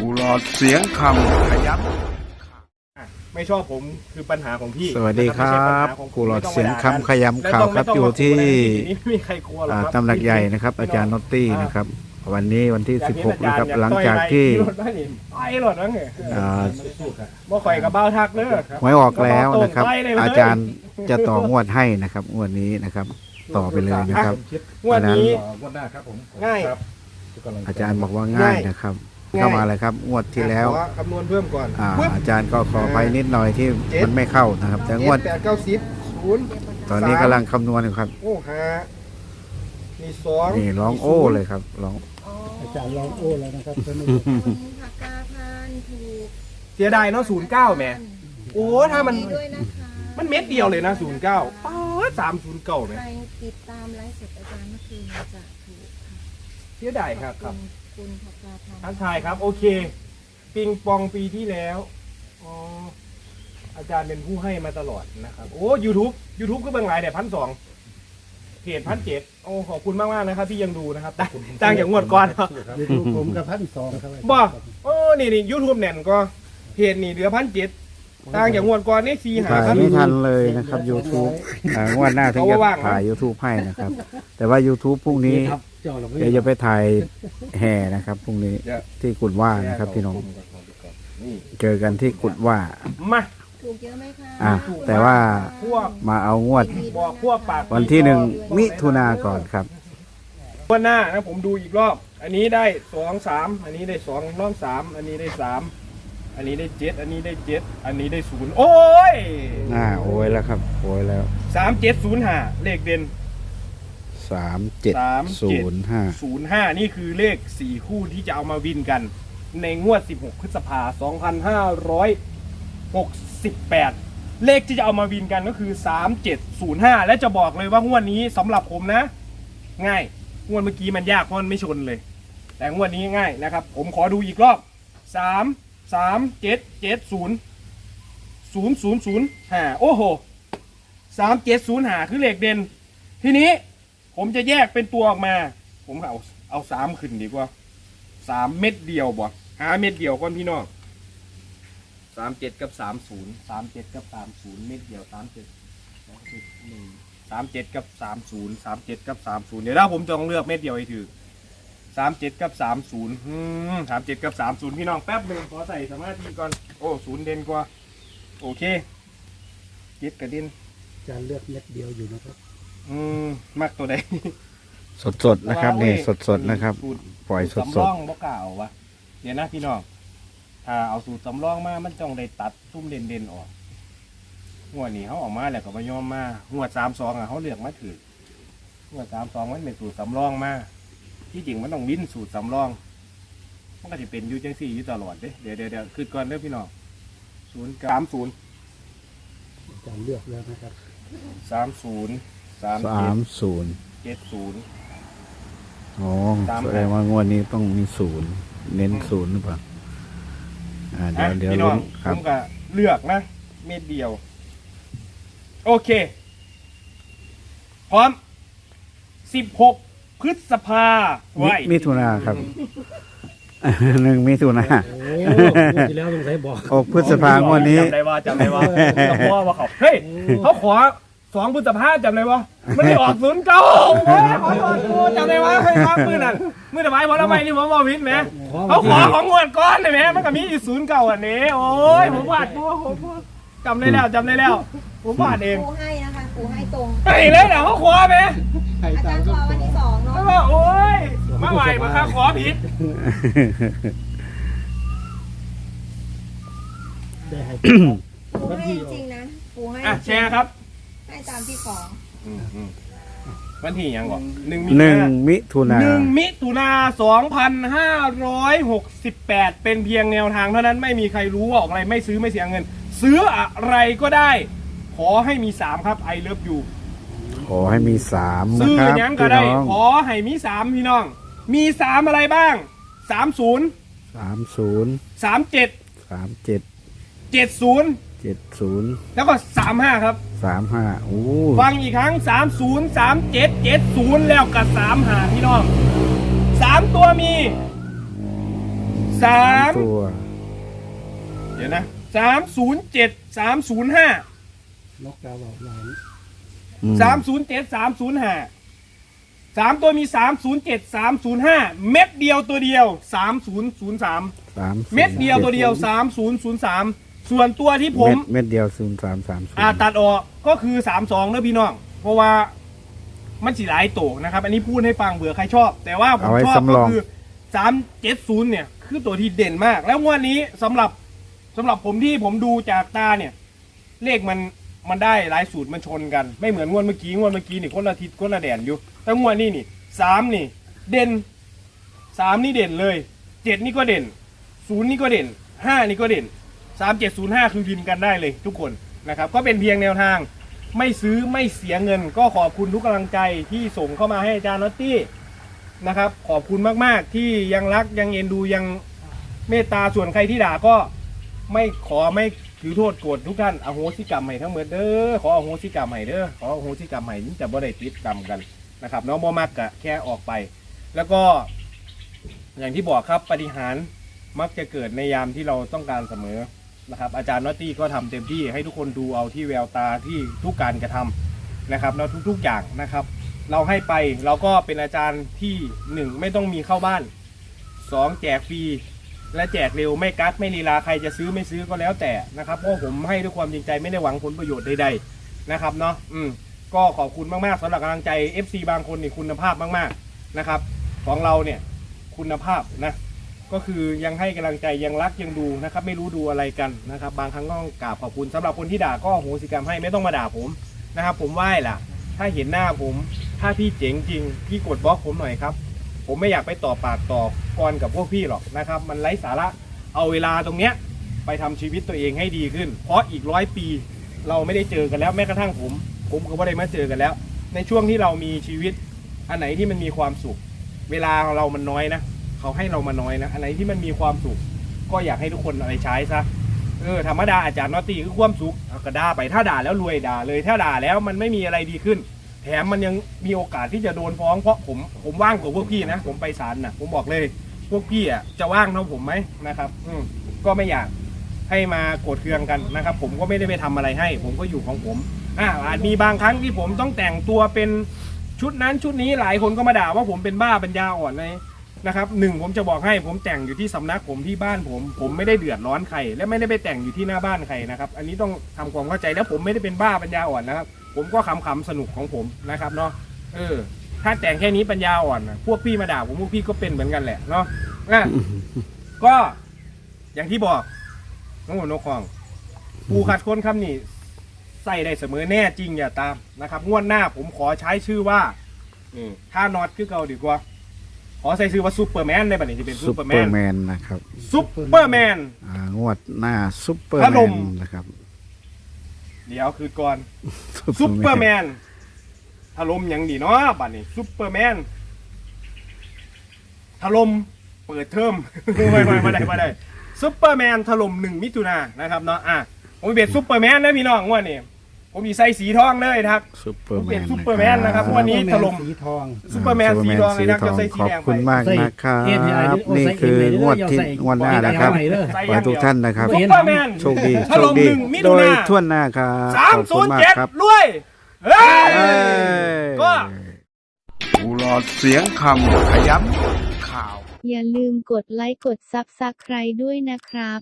กูหลอดเสียงคำขยับ ไม่ชอบผมคือปัญหาของพี่สวัสดีครัไม่ใช่ปัญบหาของผมกูหลอดไม่ต้เสียงไปด่าคำขยำข่าวครับไม่ต้งอยู่ไม่ต้งที่มาพูดอะไรไม่มีใครกลัวหรอกอ่าครับ ตำหนักใหญ่นะครับ อาจารย์นอตตี้นะครับ วันนี้วันที่ 16 นะครับ หลังจากที่ไปหลดนั่งไงอ่าบ่ข่อยกับเบ้าทักเด้อหวยออกแล้วนะครับไปเลยอาจารย์จะต่องวดให้นะครับงวดนี้นะครับ ต่อไปเลยนะครับ งวดนี้งวดหน้าครับผมง่ายครับทุกกำลังใจอาจารย์บอกว่าง่ายนะครับง่าย เข้ามาเลยครับ งวดที่แล้ว ขอคำนวณเพิ่มก่อนอ่า ปึ๊บอาจารย์ก็ขอไปนิดหน่อยที่เจ็ดมันไม่เข้านะครับ แต่งวด เจ็แปดเก้าสิบศูนย์ตอนนี้กำลังคำนวณอยู่ครับ โอ้ฮะมีสองนี่ร้องมีโอ้ศูนเลยครับร้อง อาจารย์ลองโอ้แล้วนะครับท่านผู้ชมคุณผักกาทานถูกเสียดายเนาะศูนย์เก้าแหมโอ้ถ้ามันดีด้วยนะคะมันเม็ดเดียวเลยนะศูนย์เก้าป๊าดสามศูนย์เก้าแหมใครติดตามไลฟ์สดอาจารย์เมื่อคืนจะถูกค่ะเสียดายครับครับคุณ ผักกาทานทักทายครับ โอเค ปิงปองปีที่แล้วอ๋ออาจารย์เป็นผู้ให้มาตลอดนะครับ โอ้ YouTube YouTube ก็เบิ่งหลายแต่พันสองเพจพันเจ็ดโอ้ขอบคุณมากมากๆนะครับ ที่ยังดูนะครับต่างต่างจากงวดก่อนเนาะยูทูบผมกับพันสองครับบ่โอ้นี่นี่ยูทูบแน่นก็เพจนี่เหลือพันเจ็ด ต่างจากงวดก่อนนี่สี่หาถ่ายพัน ไม่ทันเลยนะครับ YouTube อ่างวดหน้าถึงเขาจะว่าว่างนะ ถ่าย YouTube ให้นะครับ แต่ว่า YouTube พรุ่งนี้ครับเจ้าเราไม่เดี๋ยวจะไปถ่ายแห่นะครับพรุ่งนี้ที่กุดว่านะครับพี่น้องนี่เจอกันที่กุดว่า มาถูกเยอะไหมคะอะแต่ว่าพวกมาเอางวดบอกพวกปากวันที่หนึ่งมิถุนาก่อนครับ งวันหน้านะผมดูอีกรอบ อันนี้ได้สองสามอันนี้ได้สองรอบสามอันนี้ได้สาม อันนี้ได้เจ็ดอันนี้ได้เจ็ดอันนี้ได้ศูนย์โอ้ยอ่าโอ้ยแล้วครับโอ้ยแล้วสามเจ็ดศูนย์ห้าเลขเด่นสามเจ็ดสามศูเจ็ดนย์ห้าศูนย์ห้านี่คือเลขสี่คู่ที่จะเอามาวินกัน ในงวด 16 พฤษภาสองพันห้าร้อยหกสิบแปดเลขที่จะเอามาวินกันก็คือสามเจ็ดศูนย์ห้าและจะบอกเลยว่างวดนี้สำหรับผมนะ ง่ายงวดเมื่อกี้มันยากเพราะมันไม่ชนเลย แต่งวดนี้ง่ายนะครับ ผมขอดูอีกรอบสาม สามเจ็ดเจ็ดศูนย์ศูนย์ศูนย์ศูนย์ห้าโอ้โหสามเจ็ดศูนย์ห้าคือเลขเด่น ทีนี้ผมจะแยกเป็นตัวออกมา ผมเอาเอาสามขึ้นดีกว่าสามเม็ดเดียวบ่หาเม็ดเดียวก่อนพี่น้องสามเจ็ดกับสามศูนย์สามเจ็ดกับสามศูนย์เม็ดเดียวสามเจ็ดสองสิบหนึ่งสามเจ็ดกับสามศูนย์สามเจ็ดกับสามศูนย์เดี๋ยวถ้าผมจะต้องเลือกเม็ดเดียวให้ถือ สามเจ็ดกับสามศูนย์สามเจ็ดกับสามศูนย์พี่น้องแป๊บหนึ่งขอใส่สมาธิก่อน โอ้ศูนย์เด่นกว่า โอเคเจ็ดกระเด็นอาจารย์เลือกเม็ดเดียวอยู่นะครับ อืมมักตัวใดสดสดๆนะครับนี่สดสดๆนะครับ สูตรปล่อยสดสูตรสสำรดองบ่กล่าววะเดี๋ยวนะพี่น้องถ้าเอาสูตรสำรองมามันต้องได้ตัดซุ้มเด่นเด่นๆออกหัวดนี้เขาออกมาแล้วก็มายอมมาหัวดสามสองอะเขาเลือกมาถือหัวดสามสองมันเป็นสูตรสำรองมา ที่จริงมันต้องวินสูตรสำรอง มันก็จะเป็นอยูจังสี่อยู่ตลอดเด้เดี๋ยวเดี๋ยวเดี๋ยวคือก่อนเด้อพี่น้องศูนย์สามศูนย์อาจารย์เลือกแล้วนะครับสามศูนย์สามสาเจ็ดมศูนย์เจ็ดศูนย์อ๋อสามแสดงว่างวดนี้ต้องมีศูนย์เน้นศูนย์หรือเปล่าอ่าเดี๋ยวอะเดี๋ยวพี่น้ลุ้องนคผรับมก็เลือกนะ เม็ดเดียว โอเค พร้อมสิบหก พฤษภามิไว้มิถุนาครับ หนึ่งมิถุนา โอ้ที่แล้วสงสัยบอกออกพฤษภางวดนี้ จำได้ว่าจำได้ว่าจำว่าว่าเขาเฮ้ยเขาขอสองพฤษภาจำได้ว่าไม่ได้ออกศูนย์เก้าขอโทษกูจำได้ว่าให้มามือนั่นมือแต่ไม้พอแล้วไม่นี่ผมบอกวิทย์ไหมเขาขอของงวดก้อนเลยไหมมันก็มีอยู่ศูนย์เก้าอันนี้โอ้ยผมวาดกูผม จำได้แล้วจำได้แล้ว ผมวาดเองครูให้นะคะครูให้ตรง ไอ้เลยเดี๋ยวเขาขอไหมอาจารย์ขอวันที่สองเนาะแล้วว่าโอ้ยมาไหวมาครับขอผิดได้ให้ ครูให้จริงๆนะครูให้อะแชร์ครับให้ตามที่ขอวันที่ยังก่อนหนึ่งมีหนึ่งนามิถุนา หนึ่งมิถุนาสองพันห้าร้อยหกสิบแปดเป็นเพียงแนวทางเท่านั้นไม่มีใครรู้ว่าออกอะไรไม่ซื้อไม่เสียเงิน ซื้ออะไรก็ได้ ขอให้มีสามครับไอเลิฟยูขอให้มีสามนะซื้อครับยังก็พี่ได้ น้องขอให้มีสามพี่น้อง มีสามอะไรบ้างสามศูนย์สามศูนย์สามเจ็ดสามเจ็ดเจ็ดศูนย์เจ็ดศูนย์แล้วก็สามห้าครับ สามห้าโอ้ฟังอีกครั้งสามศูนย์สามเจ็ดเจ็ดศูนย์แล้วกับสามหาพี่น้องสามตัวมีสามตัว เดี๋ยวนะ สามศูนย์เจ็ดสามศูนย์ห้านกกาบอกหลานอืสามศูนย์เจ็ดสามศูนย์ห้าสามตัวมีสามศูนย์เจ็ดสามศูนย์ห้าเม็ดเดียวตัวเดียวสามศูนย์ศูนย์สามสามเม็ดเดียวตัวเดียวสามศูนย์ศูนย์สามส่วนตัวที่ผมเม็ดเม็ดเดียวศูนย์สามสามศูนย์อ่าตัดออกก็คือสามสองนะพี่น้อง เพราะว่ามันสีหลายโตนะครับ อันนี้พูดให้ฟังเบื่อใครชอบ แต่ว่าผมเอาไว้ชอบสำรก็องคือสามเจ็ดศูนย์เนี่ย คือตัวที่เด่นมาก แล้วงวดนี้สำหรับ สำหรับผมที่ผมดูจากตาเนี่ย เลขมันมันได้หลายสูตรมันชนกัน ไม่เหมือนงวดเมื่อกี้งวดเมื่อกี้นี่คนละทิศคนละแดนอยู่แต่งวดนี้นี่สามนี่ เด่นสามนี่เด่นเลยเจ็ดนี่ก็เด่นศูนย์นี่ก็เด่นห้านี่ก็เด่นสามเจ็ดศูนย์ห้าคือพิมพ์กันได้เลยทุกคนนะครับ ก็เป็นเพียงแนวทาง ไม่ซื้อไม่เสียเงิน ก็ขอบคุณทุกกำลังใจที่ส่งเข้ามาให้อาจารย์นอตตี้นะครับ ขอบคุณมากๆที่ยังรักยังเอ็นดูยังเมตตาส่วนใครที่ด่าก็ ไม่ขอไม่ถือโทษโกรธทุกท่านอโหสิกรรมใหม่ทั้งหมดเด้อขออโหสิกรรมใหม่เด้อขออโหสิกรรมใหม่นี่จะบ่ได้ติดกรรมกันนะครับน้องบ่มักกะแค่ออกไป แล้วก็อย่างที่บอกครับปฏิหารมักจะเกิดในยามที่เราต้องการเสมอนะครับ อาจารย์นอตตี้ก็ทำเต็มที่ให้ทุกคนดูเอาที่แววตาที่ทุกการกระทำนะครับแล้วทุกๆอย่างนะครับ เราให้ไปเราก็เป็นอาจารย์ที่หนึ่งไม่ต้องมีเข้าบ้านสองแจกฟรี และแจกเร็วไม่กักไม่ลีลาใครจะซื้อไม่ซื้อก็แล้วแต่นะครับเพราะผมให้ด้วยความจริงใจไม่ได้หวังผลประโยชน์ใดๆนะครับเนาะอืมก็ขอบคุณมากๆสำหรับกำลังใจ FC บางคนนี่คุณภาพมากๆนะครับ ของเราเนี่ยคุณภาพนะก็คือยังให้กำลังใจยังรักยังดูนะครับ ไม่รู้ดูอะไรกันนะครับ บางครั้งก็กราบขอบคุณสำหรับคนที่ด่าก็โหสิกรรมให้ไม่ต้องมาด่าผมนะครับ ผมไหว้ล่ะ ถ้าเห็นหน้าผม ถ้าพี่เจ๋งจริงพี่กดบล็อกผมหน่อยครับ ผมไม่อยากไปต่อปากต่อกรกับพวกพี่หรอกนะครับ มันไร้สาระเอาเวลาตรงเนี้ยไปทำชีวิตตัวเองให้ดีขึ้น เพราะอีกร้อยปี เราไม่ได้เจอกันแล้วแม้กระทั่งผม ผมก็ไม่ได้มาเจอกันแล้ว ในช่วงที่เรามีชีวิต อันไหนที่มันมีความสุข เวลาเรามันน้อยนะเขาให้เรามาน้อยนะอันไหนที่มันมีความสุข ก็อยากให้ทุกคนอาไปใช้ซะเออธรรมดาอาจารย์นอตตี้คือความสุขเอาก็ด่าไปถ้าด่าแล้วรวยด่าเลยถ้าด่าแล้วมันไม่มีอะไรดีขึ้น แถมมันยังมีโอกาสที่จะโดนฟ้องเพราะผมผมว่างกว่าพวกพี่นะ ผมไปศาลนะผมบอกเลยพวกพี่อะจะว่างเท่าผมไหมนะครับ อืมก็ไม่อยากให้มาโกรธเคืองกันนะครับ ผมก็ไม่ได้ไปทำอะไรให้ ผมก็อยู่ของผมอ่าอาจมีบางครั้งที่ผมต้องแต่งตัวเป็นชุดนั้นชุดนี้หลายคนก็มาด่าว่าผมเป็นบ้าปัญญาอ่อนเลยนะครับหนึ่งผมจะบอกให้ผมแต่งอยู่ที่สำนักผมที่บ้านผม ผมไม่ได้เดือดร้อนใครและไม่ได้ไปแต่งอยู่ที่หน้าบ้านใครนะครับ อันนี้ต้องทำความเข้าใจแล้วผมไม่ได้เป็นบ้าปัญญาอ่อนนะครับ ผมก็ขำๆสนุกของผมนะครับเนาะเออ ถ้าแต่งแค่นี้ปัญญาอ่อนน่ะพวกพี่มาด่าผมพวกพี่ก็เป็นเหมือนกันแหละเนาะอะก็อย่างที่บอกน้องหัวนกของปูขัดคนคำนี้ใส่ได้เสมอแน่จริงอย่าตามนะครับ งวดหน้าผมขอใช้ชื่อว่าอืมถ้านอตคือเก่าดีกว่า ขอใส่ชื่อว่าซูเปอร์แมนในบัดนี้จะเป็นซูซุปเปอร์เปแมอนร์แมนนะครับซูเปอร์แมนอ่างวดหน้าซุปเปอร์พัดแมลนมนะครับ เดี๋ยวคือก่อนซูเปอร์แมนถล่มหยังดีเนาะบัดนี้ซูเปอร์แมนถล่มเปิดเทอมไม่ไม่ไม่ได้ไม่ได้ซูเปอร์แมนถล่มหนึ่งมิถุนายนนะครับเนาะอะผมเป็นซูเปอร์แมนนะพี่น้องงว่านี่ ผมมีใส่สีทองเลยนะครับ ซุปเปอร์ผมแมเป็นนซุปเปอร์แมนนะครับวันนี้ ถล่ม สีทอง ซูเปอร์แมนสีทองเลยนะจะใส่สีขอบแดงคุณไปมากนะครับใส่นี่คืองวดที่งวดหน้านะครับใส่ขอให้ทุกท่านนะครับ ซุปเปอร์แมน โชคดีถโชคล่มดีหนึ่งมิโดถุยนายนทั่วหน้าครับสามขอบศูคุนณย์มากเจ็ดครับรวยเฮ้ย เอ้ย ก็ผู้หลอดเสียงคำขย้ำข่าว อย่าลืมกดไลค์กดซับสไครด้วยนะครับ